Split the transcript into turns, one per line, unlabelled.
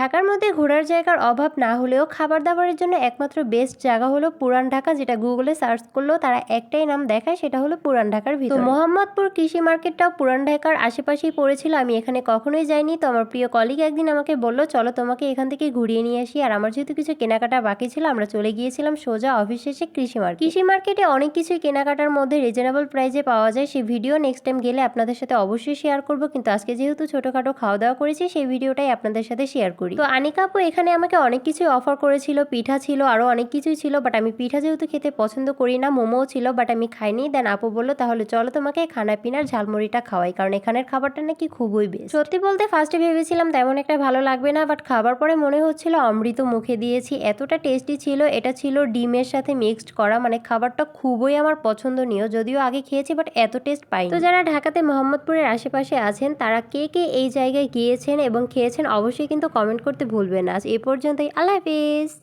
ঢাকার মধ্যে ঘোরার জায়গার অভাব না হলেও খাবার দাবারের জন্য একমাত্র বেস্ট জায়গা হলো পুরান ঢাকা, যেটা গুগলে সার্চ করলেও তারা একটাই নাম দেখায়, সেটা হলো পুরান ঢাকার ভিতর। মোহাম্মদপুর কৃষি মার্কেটটাও পুরান ঢাকার আশেপাশেই পড়েছিল, আমি এখানে কখনোই যাইনি, তো আমার প্রিয় কলিগ একদিন আমাকে বলল, চলো তোমাকে এখান থেকে ঘুরিয়ে নিয়ে আসি। আর আমার যেহেতু কিছু কেনাকাটা বাকি ছিল, আমরা চলে গিয়েছিলাম সোজা অফিস শেষে কৃষি মার্কেট। কৃষি মার্কেটে অনেক কিছুই কেনাকাটার মধ্যে রিজনেবল প্রাইসে পাওয়া যায় সেই ভিডিও নেক্সট টাইম গেলে আপনাদের সাথে অবশ্যই শেয়ার করব, কিন্তু আজকে যেহেতু ছোটোখাটো খাওয়া দাওয়া করেছি, সেই ভিডিওটাই আপনাদের সাথে শেয়ার করি। তো আনিকা আপু এখানে আমাকে অনেক কিছুই অফার করেছিল, পিঠা ছিল আরও অনেক কিছুই ছিল বাট আমি পিঠা যেহেতু খেতে পছন্দ করি না, মোমোও ছিল বাট আমি খাইনি। দেন আপু বলল, তাহলে চলো তোমাকে খানা পিনার ঝালমুড়িটা খাওয়াই, কারণ এখানের খাবারটা নাকি খুবই বেশ সত্যি বলতে ফার্স্টে ভেবেছিলাম তেমন একটা ভালো লাগবে না বাট খাবার পরে মনে হচ্ছিল অমৃত মুখে দিয়েছি। এতটা টেস্টি ছিল, এটা ছিল ডিমের সাথে মিক্সড করা মানে খাবারটা খুবই আমার পছন্দনীয়, যদিও আগে খেয়েছি বাট এত টেস্ট পাই তো যারা ঢাকাতে মোহাম্মদপুরের আশেপাশে আছেন, তারা কে কে এই জায়গায় গিয়েছেন এবং খেয়েছেন, অবশ্যই কিন্তু কমেন্ট করতে ভুলবে না। এ পর্যন্তই। আল্লাহ হাফিজ।